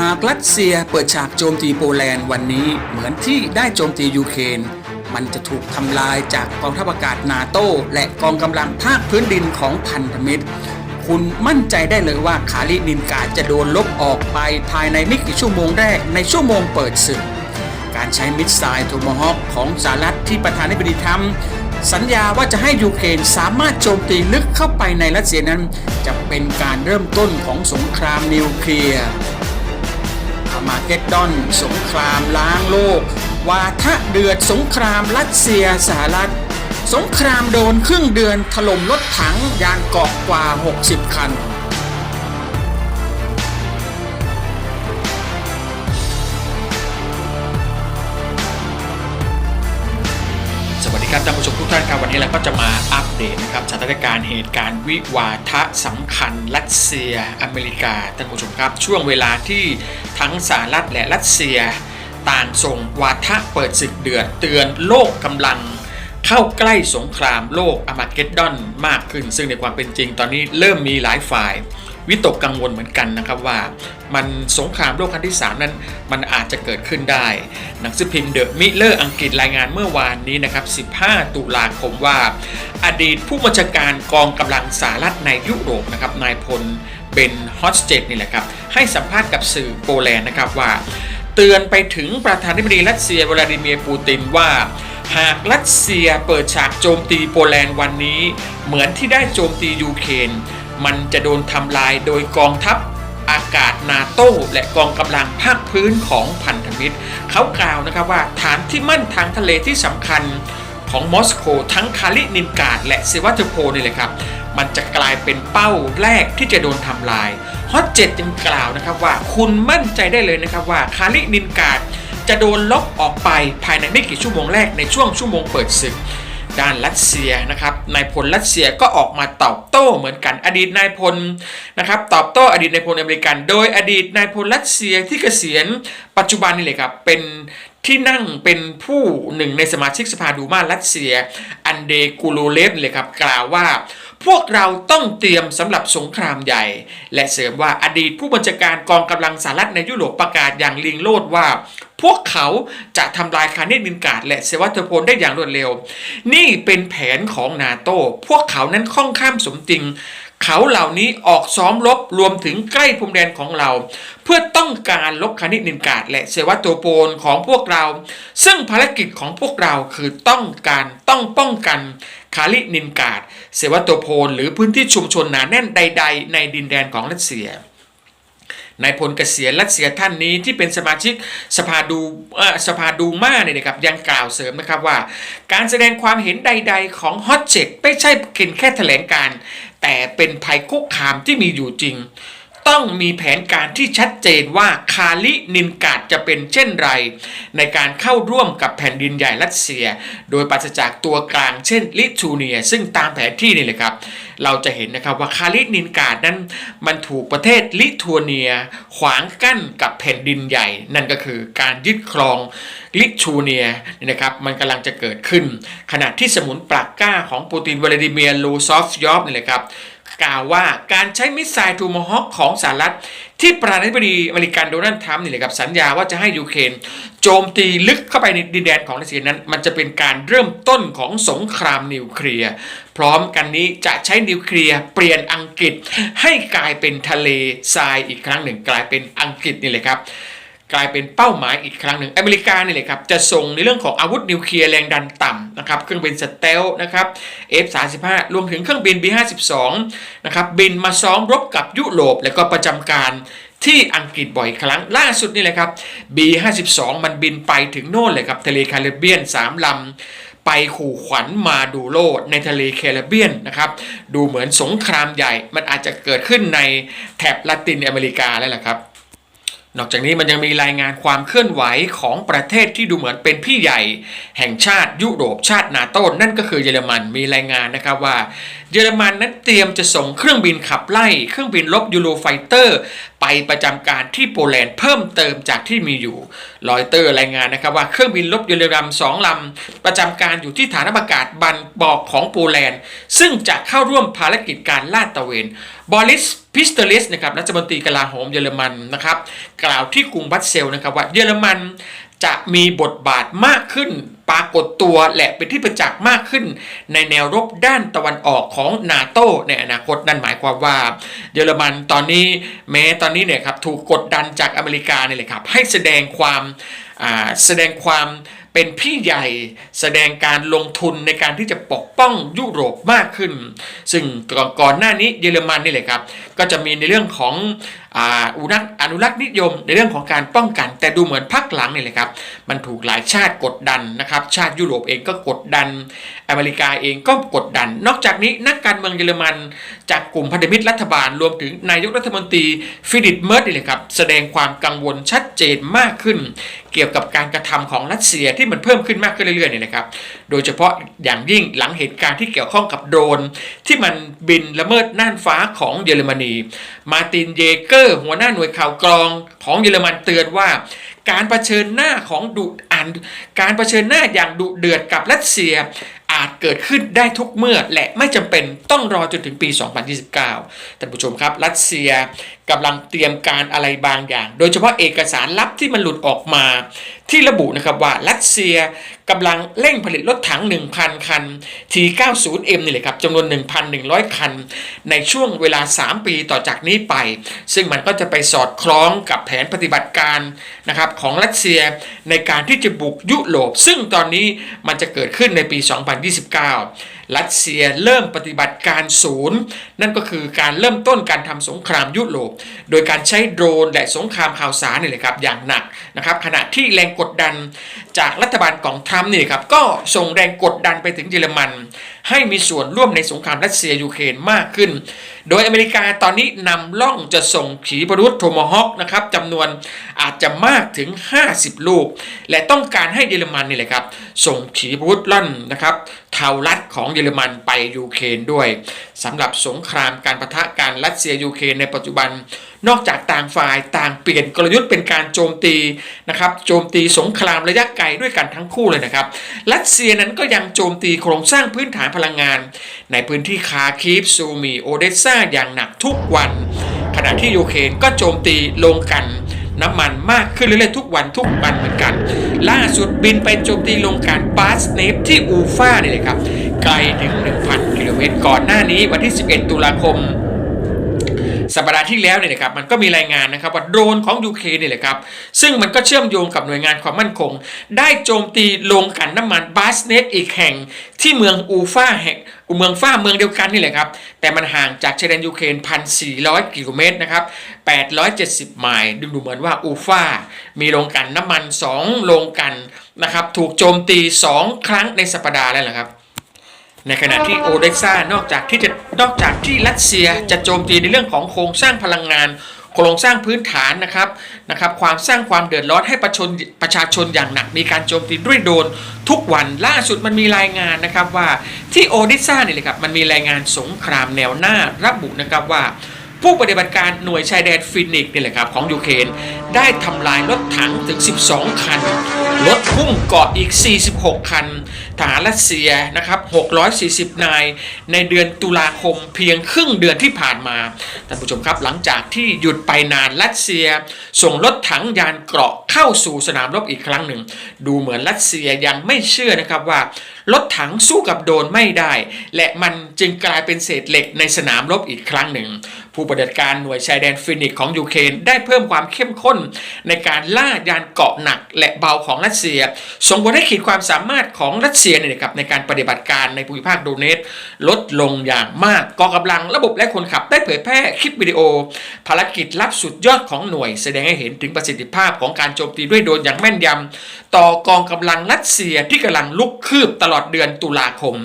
หากรัสเซียเปิดฉากโจมตีโปแลนด์วันนี้เหมือนที่ได้โจมตียูเครนมันจะถูกทำลายจากกองทัพอากาศนาโตและกองกำลังภาคพื้นดินของพันธมิตร คุณมั่นใจได้เลยว่าคาลินินกาจะโดนลบออกไปภายในไม่กี่ชั่วโมงแรกในชั่วโมงเปิดศึก การใช้มิสไซล์โทมฮอคของสหรัฐที่ประธานาธิบดีทำสัญญาว่าจะให้ยูเครนสามารถโจมตีลึกเข้าไปในรัสเซียนั้น จะเป็นการเริ่มต้นของสงครามนิวเคลียร์ มาเกดดอน สงครามล้างโลก วาทะเดือดสงครามรัสเซียสหรัฐ สงครามโดนครึ่งเดือนถล่มรถถังยานเกาะกว่า 60 คัน ท่านครับวันนี้เราก็จะมาอัปเดตนะครับสถานการณ์เหตุการณ์วิวาทะสำคัญรัสเซียอเมริกาท่านผู้ชมครับ ช่วงเวลาที่ทั้งสหรัฐและรัสเซีย ต่างส่งวาทะเปิดศึกเดือดเตือนโลกกำลัง เข้าใกล้สงครามโลกอามาเกดดอนมากขึ้น ซึ่งในความเป็นจริงตอนนี้เริ่มมีหลายฝ่าย วิตกกังวลเหมือนกันนะครับว่า มันสงครามโลกครั้งที่ 3 นั้น มันอาจจะเกิดขึ้นได้ หนังสือพิมพ์เดอะมิเลอร์อังกฤษรายงานเมื่อวานนี้นะครับ 15 ตุลาคมว่า อดีตผู้บัญชาการกองกำลังสหรัฐในยุโรปนะครับนายพลเบนฮอสเจตนี่แหละครับให้สัมภาษณ์กับสื่อโปแลนด์นะครับว่า เตือนไปถึงประธานาธิบดีรัสเซียวลาดิเมียร์ปูตินว่าหากรัสเซียเปิดฉากโจมตีโปแลนด์วันนี้ เหมือนที่ได้โจมตียูเครน มันจะโดนทำลายโดยกองทัพอากาศนาโต้และกองกำลังภาคพื้นของพันธมิตร เขากล่าวนะครับว่าฐานที่มั่นทางทะเลที่สำคัญของมอสโกทั้งคาลินินกาดและเซวัตโพนี่เลยครับ มันจะกลายเป็นเป้าแรกที่จะโดนทำลายฮอตเจ็ดยังกล่าวนะครับว่าคุณมั่นใจได้เลยนะครับว่าคาลินินกาดจะโดนลบออกไปภายในไม่กี่ชั่วโมงแรกในช่วงชั่วโมงเปิดศึก ด้านรัสเซียนะครับนายพลรัสเซียก็ออกมาตอบโต้เหมือนกันอดีตนายพลนะครับตอบโต้อดีตนายพลอเมริกัน โดยอดีตนายพลรัสเซียที่เกษียณปัจจุบันนี่เลยครับเป็นที่นั่งเป็นผู้หนึ่งในสมาชิกสภาดูมารัสเซีย อันเดกูโลเลฟนี่เลยครับกล่าวว่าพวกเราต้องเตรียมสำหรับสงครามใหญ่ และเสริมว่าอดีตผู้บัญชาการกองกำลังสหรัฐในยุโรปประกาศอย่างลิงโลดว่า พวกเขาจะทำลายคาร์เนตนินการ์ดและเซวัตโทโพลได้อย่างรวดเร็ว นี่เป็นแผนของนาโตพวกเขานั้นค่อนข้ามสมจริง เขาเหล่านี้ออกซ้อมรบรวมถึงใกล้พรมแดนของเรา เพื่อต้องการลบคาร์เนตนินการ์ดและเซวัตโทโพลของพวกเรา ซึ่งภารกิจของพวกเราคือต้องการต้องป้องกันคาลินินการ์ดเซวัตโทโพลหรือพื้นที่ชุมชนหนาแน่นใด ๆ ในดินแดนของรัสเซีย นายพลเกษียณรัสเซียท่านนี้ที่เป็นสมาชิกสภาดูเอ่อสภาดูมาเนี่ยนะครับยังกล่าวเสริมนะครับว่า การแสดงความเห็นใด ๆ ของฮอตเจ็กไม่ใช่เพียงแค่แถลงการ แต่เป็นภัยคุกคามที่มีอยู่จริง ต้องมีแผนการที่ชัดเจนว่าคาลินินกาดจะเป็นเช่นไร ในการเข้าร่วมกับแผ่นดินใหญ่รัสเซีย โดยปราศจากตัวกลางเช่นลิทูเนีย ซึ่งตามแผนที่นี่เลยครับ เราจะเห็นนะครับว่าคาลินินกาดนั้น มันถูกประเทศลิทัวเนีย ขวางกั้นกับแผ่นดินใหญ่ นั่นก็คือการยึดครองลิทูเนียนี่นะครับมันกำลังจะเกิดขึ้น ขณะที่สมุนปรากก้าของปูตินวลาดิเมียร์ลูซอฟยอฟนี่เลยครับ กล่าวว่าการใช้มิสไซล์ทูมฮอคของสหรัฐ ที่ประธานาธิบดีอเมริกันโดนัลด์ทรัมป์นี่แหละครับสัญญาว่าจะให้ยูเครนโจมตีลึกเข้าไปในดินแดนของรัสเซียนั้น มันจะเป็นการเริ่มต้นของสงครามนิวเคลียร์พร้อมกันนี้จะใช้นิวเคลียร์เปลี่ยนอังกฤษให้กลายเป็นทะเลทรายอีกครั้งหนึ่ง กลายเป็นอังกฤษนี่แหละครับกลายเป็นเป้าหมายอีกครั้งหนึ่งอเมริกานี่แหละครับจะส่งในเรื่องของอาวุธนิวเคลียร์แรงดันต่ำ นะครับเครื่องบินสเตลนะครับ F35 รวมถึงเครื่องบิน B52 นะครับบินมาซ้อมรบกับยุโรปและก็ประจำการที่อังกฤษบ่อยครั้งล่าสุดนี่แหละครับ B52 มันบินไปถึงโน่นเลยครับทะเลแคริบเบียน 3 ลำไปขู่ขวัญมาดูโลในทะเลแคริบเบียนนะครับ ดูเหมือนสงครามใหญ่มันอาจจะเกิดขึ้นในแถบละตินอเมริกาแล้วล่ะครับ นอกจากนี้มันยังมีรายงานความเคลื่อนไหวของประเทศที่ดูเหมือนเป็นพี่ใหญ่ แห่งชาติยุโรปชาตินาโต้นั่นก็คือเยอรมันมีรายงานนะครับว่าเยอรมันนั้นเตรียมจะส่งเครื่องบินขับไล่เครื่องบินลบยูโรไฟเตอร์ ไปประจำการที่โปแลนด์เพิ่มเติมจากที่มีอยู่รอยเตอร์รายงานนะครับว่าเครื่องบินลบเยอรมันสองลำประจำการอยู่ที่ฐานอากาศบันบอกของโปแลนด์ ซึ่งจะเข้าร่วมภารกิจการลาดตระเวนบอริสพิสเตลิสนะครับรัฐมนตรีกลาโหมเยอรมันนะครับกล่าวที่กรุงบัสเซลนะครับว่าเยอรมัน จะมีบทบาทมากขึ้น ปรากฏตัวและเป็นที่ประจักษ์มากขึ้น ในแนวรบด้านตะวันออกของนาโตในอนาคตนั่นหมายความว่า เยอรมันตอนนี้แม้ตอนนี้เนี่ยครับถูกกดดันจากอเมริกาเนี่ยเลยครับให้แสดงความแสดงความเป็นพี่ใหญ่แสดงการลงทุนในการที่จะปกป้องยุโรปมากขึ้น ซึ่งก่อนหน้านี้เยอรมันนี่แหละครับ ก็จะมีในเรื่องของ อานักอนุรักษ์นิยมในเรื่องของการป้องกัน แต่ดูเหมือนพักหลังนี่แหละครับ มันถูกหลายชาติกดดันนะครับ ชาติยุโรปเองก็กดดัน อเมริกาเองก็กดดัน นอกจากนี้นักการเมืองเยอรมัน จากกลุ่มพันธมิตรรัฐบาลรวมถึงนายกรัฐมนตรีฟิลิปเมิร์ดนี่แหละครับแสดงความกังวลชัดเจนมากขึ้น เกี่ยวกับการกระทำของรัสเซียที่มันเพิ่มขึ้นมากขึ้นเรื่อยๆเนี่ยนะครับ โดยเฉพาะอย่างยิ่งหลังเหตุการณ์ที่เกี่ยวข้องกับโดรน ที่มันบินละเมิดน่านฟ้าของเยอรมนี มาตินเยเกอร์หัวหน้าหน่วยข่าวกรองของเยอรมันเตือนว่า การรเผชิญหน้าของดุอันการรเผชิญหน้าอย่างดุเดือดกับรัสเซียอาจเกิดขึ้นได้ทุกเมื่อ และไม่จำเป็นต้องรอจนถึงปี 2029 ท่านผู้ชมครับ รัสเซียกำลังเตรียมการอะไรบางอย่าง โดยเฉพาะเอกสารลับที่มันหลุดออกมา ที่ระบุนะครับว่ารัสเซียกำลังเร่งผลิตรถถัง 1,000 คัน T90M นี่แหละครับจำนวน 1,100 คัน ในช่วงเวลา 3 ปีต่อจากนี้ไป ซึ่งมันก็จะไปสอดคล้องกับแผนปฏิบัติการนะครับของรัสเซียในการที่จะบุกยุโรปซึ่งตอนนี้มันจะเกิดขึ้นในปี 2 0 2029 รัสเซียเริ่มปฏิบัติการศูนย์ นั่นก็คือการเริ่มต้นการทำสงครามยุโรป โดยการใช้โดรนและสงครามข่าวสารนี่แหละครับอย่างหนักนะครับขณะที่แรงกดดันจากรัฐบาลของทรัมป์นี่ครับก็ส่งแรงกดดันไปถึงเยอรมัน ให้มีส่วนร่วมในสงครามรัสเซียยูเครนมากขึ้น โดยอเมริกาตอนนี้นำล่องจะส่งขีปนาวุธโทมฮอคนะครับจำนวนอาจจะมากถึง 50 ลูก และต้องการให้เยอรมันนี่แหละครับ ส่งขีปนาวุธล่อนนะครับเทาลัดของเยอรมันไปยูเครนด้วยสำหรับสงครามการประทะการรัสเซียยูเครนในปัจจุบัน นอกจากต่างฝ่ายต่างเปลี่ยนกลยุทธ์เป็นการโจมตีนะครับโจมตีสงครามระยะไกลด้วยกันทั้งคู่เลยนะครับ รัสเซียนั้นก็ยังโจมตีโครงสร้างพื้นฐานพลังงาน ในพื้นที่คาคีฟซูมีโอเดสซาอย่างหนักทุกวัน ขณะที่ยูเครนก็โจมตีลงกันน้ำมันมากขึ้นเรื่อยๆทุกวันทุกวันเหมือนกัน ล่าสุดบินไปโจมตีลงการบาสเนฟที่อูฟ่านี่เลยครับไกลถึง 1,000 กิโลเมตรก่อนหน้านี้วันที่ 11 ตุลาคม สัปดาห์ที่แล้วเนี่ยนะครับมันก็มีรายงานนะครับว่าโดรนของยูเครนนี่แหละครับซึ่งมันก็เชื่อมโยงกับหน่วยงานความมั่นคง ได้โจมตีลงกลันน้ำมันบาสเนตอีกแห่งที่เมืองอูฟาแห่งเมืองฟ้าเมืองเดียวกันนี่แหละครับ แต่มันห่างจากชายแดนยูเครน 1,400 กิโลเมตรนะครับ 870 ไมล์ดูเหมือนว่าอูฟามีโรงกลันน้ำมัน 2 โรงกลันนะครับ ถูกโจมตี 2 ครั้งในสัปดาห์แล้วแหละครับ ในขณะที่โอเดสซานอกจากที่จะนอกจากที่รัสเซียจะโจมตีในเรื่องของโครงสร้างพลังงาน โครงสร้างพื้นฐานนะครับนะครับ ความสร้างความเดือดร้อนให้ประชาชนประชาชนอย่างหนักมีการโจมตีด้วยโดรนทุกวันล่าสุดมันมีรายงานนะครับว่าที่โอเดสซานี่เลยครับมันมีรายงานสงครามแนวหน้าระบุนะครับว่าผู้ปฏิบัติการหน่วยชายแดนฟินิกส์นี่แหละครับของยูเครนได้ทำลายรถถังถึง 12 คัน รถพุ่งเกาะอีก 46 คันทหารรัสเซียนะครับ 640 นาย ในเดือนตุลาคมเพียงครึ่งเดือนที่ผ่านมา ท่านผู้ชมครับ หลังจากที่หยุดไปนานรัสเซีย ส่งรถถังยานเกราะเข้าสู่สนามรบอีกครั้งหนึ่ง ดูเหมือนรัสเซียยังไม่เชื่อนะครับว่ารถถังสู้กับโดนไม่ได้ และมันจึงกลายเป็นเศษเหล็กในสนามรบอีกครั้งหนึ่ง ผู้ปฏิบัติการหน่วยชายแดนฟินิกของยูเครนได้เพิ่มความเข้มข้น ในการล่ายานเกราะหนักและเบาของรัสเซียส่งผลให้ขีดความสามารถของรัสเซียเนี่ยครับในการปฏิบัติการในภูมิภาคโดเนตลดลงอย่างมากกองกำลังระบบและคนขับได้เผยแพร่คลิปวิดีโอ ภารกิจลับสุดยอดของหน่วย แสดงให้เห็นถึงประสิทธิภาพของการโจมตีด้วยโดรนอย่างแม่นยำต่อกองกำลังรัสเซียที่กำลังลุกคืบตลอดเดือนตุลาคม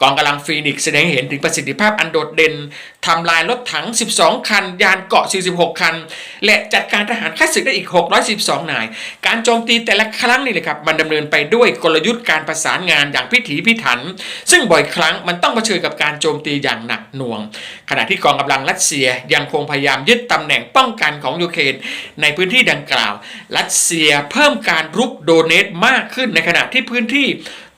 กองกำลังฟีนิกซ์แสดงให้เห็นถึงประสิทธิภาพอันโดดเด่นทำลายรถถัง 12 คัน ยานเกาะ 46 คัน และจัดการทหารค่าศึกได้อีก 612 นาย การโจมตีแต่ละครั้งนี่เลยครับ มันดำเนินไปด้วยกลยุทธ์การประสานงานอย่างพิถีพิถัน ซึ่งบ่อยครั้งมันต้องเผชิญกับการโจมตีอย่างหนักหน่วง ขณะที่กองกำลังรัสเซียยังคงพยายามยึดตำแหน่งป้องกันของยูเครนในพื้นที่ดังกล่าว รัสเซียเพิ่มการรุกโดเนตมากขึ้นในขณะที่พื้นที่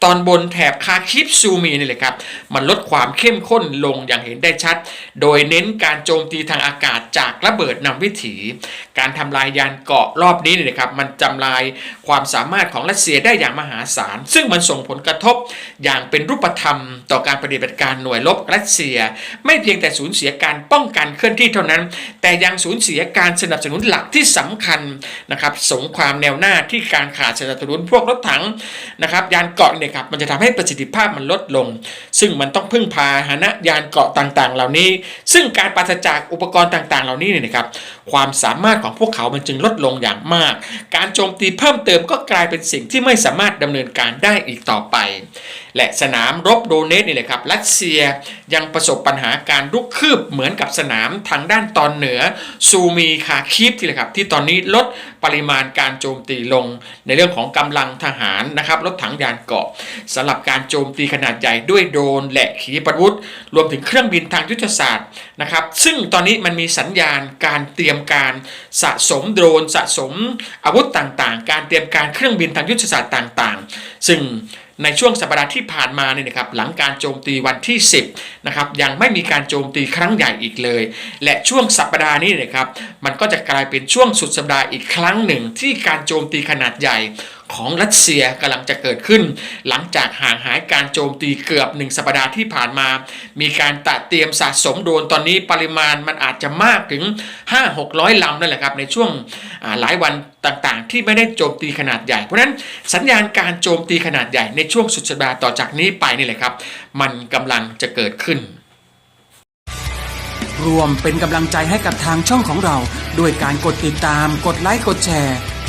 ตอนบนแถบคาคิปซูมีนี่แหละครับ มันลดความเข้มข้นลงอย่างเห็นได้ชัด โดยเน้นการโจมตีทางอากาศจากระเบิดนำวิถี การทำลายยานเกาะรอบนี้นี่ยนะครับ มันจำลายความสามารถของรัสเซียได้อย่างมหาศาล ซึ่งมันส่งผลกระทบอย่างเป็นรูปธรรม ต่อการปฏิบัติการหน่วยรบรัสเซีย ไม่เพียงแต่สูญเสียการป้องกันเคลื่อนที่เท่านั้น แต่ยังสูญเสียการสนับสนุนหลักที่สำคัญนะครับ สงครามแนวหน้าที่การขาดสนับสนุนพวกรถถังนะครับ ยานเกาะเนี่ยครับมันจะทำให้ประสิทธิภาพมันลดลง ซึ่งมันต้องพึ่งพาหานะยานเกาะต่างๆ เหล่านี้ ซึ่งการปราศจากอุปกรณ์ต่างๆ เหล่านี้เนี่ยนะครับความสามารถของพวกเขามันจึงลดลงอย่างมาก การโจมตีเพิ่มเติมก็กลายเป็นสิ่งที่ไม่สามารถดำเนินการได้อีกต่อไป และสนามรบโดเนตนี่แหละครับรัสเซียยังประสบปัญหาการรุกคืบเหมือนกับสนามทางด้านตอนเหนือซูมีคาคีฟที่แหละครับที่ตอนนี้ลดปริมาณการโจมตีลง ในเรื่องของกำลังทหารนะครับรถถังยานเกาะสำหรับการโจมตีขนาดใหญ่ด้วยโดรนและขีปนาวุธ รวมถึงเครื่องบินทางยุทธศาสตร์นะครับ ซึ่งตอนนี้มันมีสัญญาณการเตรียมการสะสมโดรน สะสมอาวุธต่างๆ การเตรียมการเครื่องบินทางยุทธศาสตร์ต่างๆ ซึ่งในช่วงสัปดาห์ที่ผ่านมาเนี่ยนะครับหลังการโจมตีวันที่ 10นะครับยังไม่มีการโจมตีครั้งใหญ่อีกเลย และช่วงสัปดาห์นี้เนะครับมันก็จะกลายเป็นช่วงสุดสัปดาห์อีกครั้งหนึ่ง ที่การโจมตีขนาดใหญ่ ของรัสเซียกำลังจะเกิดขึ้น หลังจากห่างหายการโจมตีเกือบหนึ่งสัปดาห์ที่ผ่านมา มีการตัดเตรียมสะสมโดนตอนนี้ปริมาณมันอาจจะมากถึง 5-600ลำนั่นแหละครับในช่วงหลายวันต่างๆ ที่ไม่ได้โจมตีขนาดใหญ่ เพราะฉะนั้นสัญญาณการโจมตีขนาดใหญ่ในช่วงสุดสัปดาห์ต่อจากนี้ไปนี่แหละครับ มันกำลังจะเกิดขึ้น รวมเป็นกำลังใจให้กับทางช่องของเรา ด้วยการกดติดตามกดไลค์กดแชร์